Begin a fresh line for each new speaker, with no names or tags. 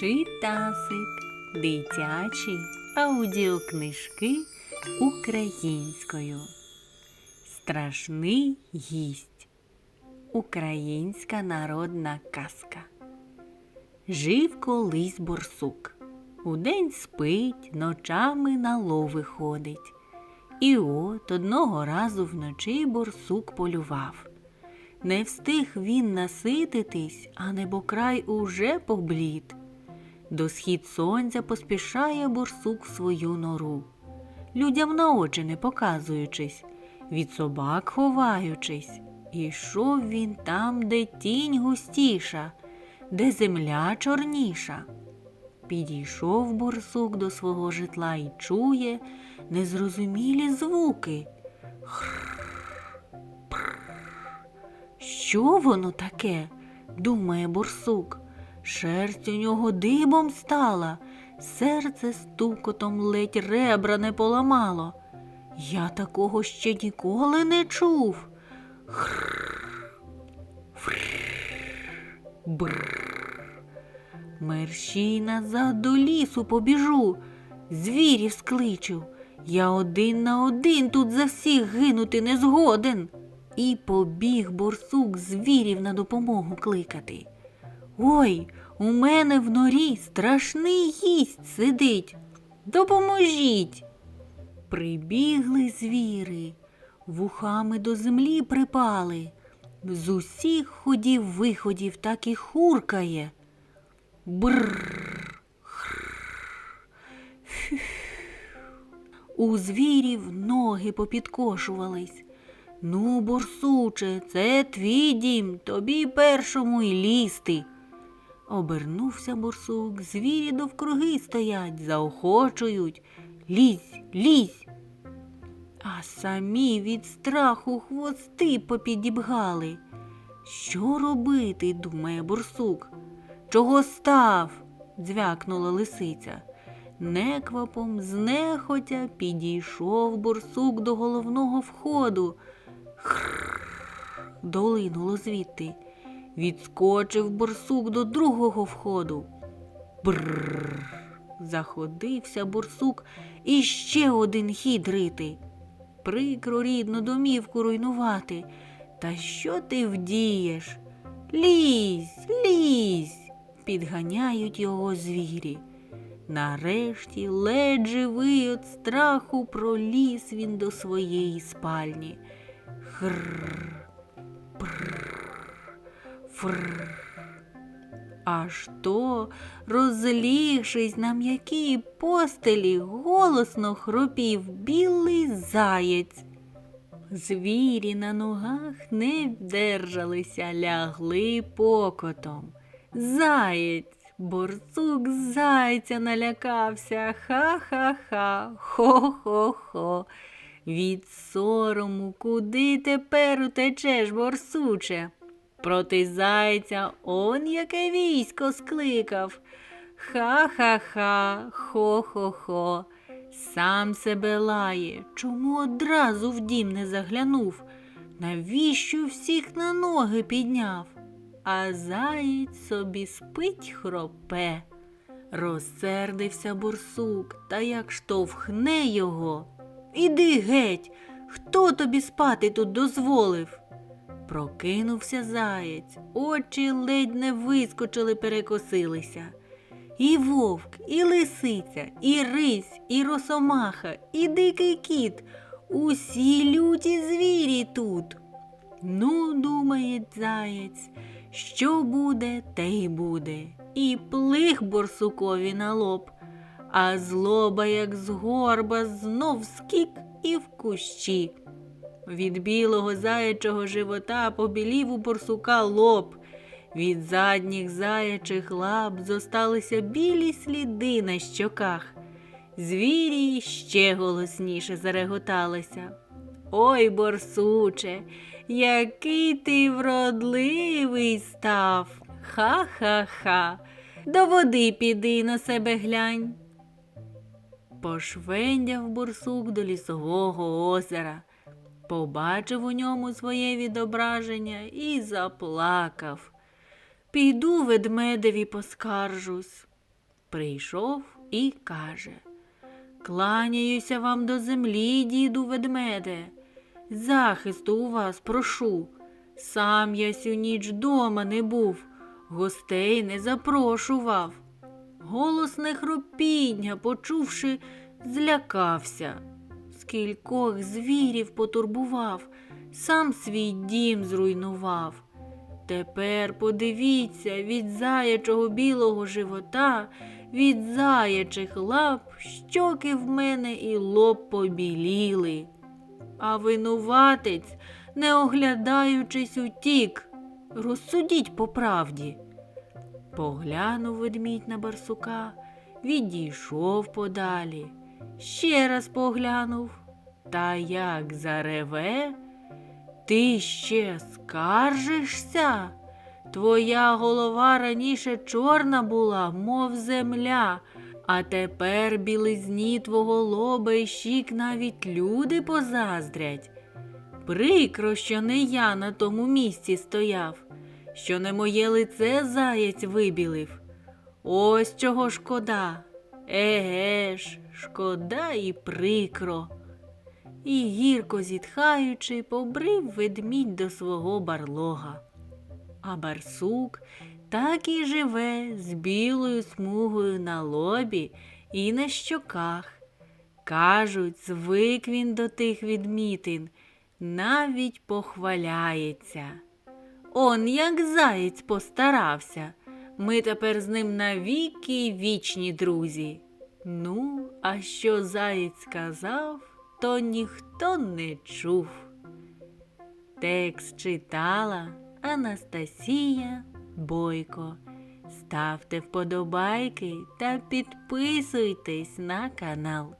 Читасик. Дитячі аудіокнижки українською. Страшний гість. Українська народна казка. Жив колись борсук. Удень спить, ночами на лови ходить. І от одного разу вночі борсук полював. Не встиг він насититись, а небокрай уже поблід. До схід сонця поспішає борсук свою нору. Людям на очі не показуючись, від собак ховаючись, ішов він там, де тінь густіша, де земля чорніша. Підійшов борсук до свого житла і чує незрозумілі звуки. Що воно таке? думає борсук. Шерсть у нього дибом стала, серце стукотом ледь ребра не поламало. Я такого ще ніколи не чув. Мерщій назад до лісу побіжу, звірів скличу. Я один на один тут за всіх гинути не згоден. І побіг борсук звірів на допомогу кликати. Ой, у мене в норі страшний гість сидить. Допоможіть. Прибігли звіри, вухами до землі припали. З усіх ходів виходів так і хуркає. Бррр. У звірів ноги попідкошувались. Ну, борсуче, це твій дім, тобі першому й лізти. Обернувся борсук, звірі довкруги стоять, заохочують. Лізь, лізь. А самі від страху хвости попідібгали. Що робити, думає борсук. Чого став? дзвякнула лисиця. Неквапом, знехотя підійшов борсук до головного входу. Хрррр, долинуло звідти. Відскочив борсук до другого входу. Бррр. Заходився борсук і ще один хід рити. Прикро рідну домівку руйнувати. Та що ти вдієш? Лізь, лізь, підганяють його звірі. Нарешті, ледь живий від страху, проліз він до своєї спальні. Хрррр, фрррр. Аж то, розлігшись на м'якій постелі, голосно хропів білий заєць. Звірі на ногах не вдержалися, лягли покотом. Заєць, борсук зайця налякався. Ха-ха-ха, хо-хо-хо. Від сорому куди тепер утечеш, борсуче? Проти зайця он яке військо скликав. Ха-ха-ха, хо-хо-хо. Сам себе лає, чому одразу в дім не заглянув? Навіщо всіх на ноги підняв? А заєць собі спить хропе. Розсердився борсук, та як штовхне його. Іди геть, хто тобі спати тут дозволив? Прокинувся заєць, очі ледь не вискочили, перекосилися. І вовк, і лисиця, і рись, і росомаха, і дикий кіт. Усі люті звірі тут. Ну, думає заєць, що буде, те й буде. І плих борсукові на лоб, а злоба, як з горба, знов скік і в кущі. Від білого заячого живота побілів у борсука лоб. Від задніх заячих лап зосталися білі сліди на щоках. Звірі ще голосніше зареготалися. Ой, борсуче, який ти вродливий став. Ха-ха-ха. До води піди на себе глянь. Пошвендяв борсук до лісового озера, побачив у ньому своє відображення і заплакав. Піду ведмедеві поскаржусь. прийшов і каже Кланяюся вам до землі, діду ведмеде. Захисту у вас прошу. Сам я сю ніч дома не був, гостей не запрошував. Голосне хропіння, почувши, злякався. Скількох звірів потурбував, сам свій дім зруйнував. Тепер подивіться від заячого білого живота, від заячих лап, щоки в мене і лоб побіліли. А винуватець, не оглядаючись, утік. Розсудіть по правді. Поглянув ведмідь на барсука, відійшов подалі, ще раз поглянув. Та як зареве, ти ще скаржишся? Твоя голова раніше чорна була, мов земля, а тепер білизні твого лоба і щік навіть люди позаздрять. Прикро, що не я на тому місці стояв, що не моє лице заєць вибілив. Ось чого шкода. Еге ж, шкода і прикро. І гірко зітхаючи, побрив ведмідь до свого барлога. А барсук так і живе з білою смугою на лобі і на щоках. Кажуть, звик він до тих відмітин, навіть похваляється. Он як заєць постарався. Ми тепер з ним навіки вічні друзі. Ну, а що заєць сказав, то ніхто не чув. Текст читала Анастасія Бойко. Ставте вподобайки та підписуйтесь на канал.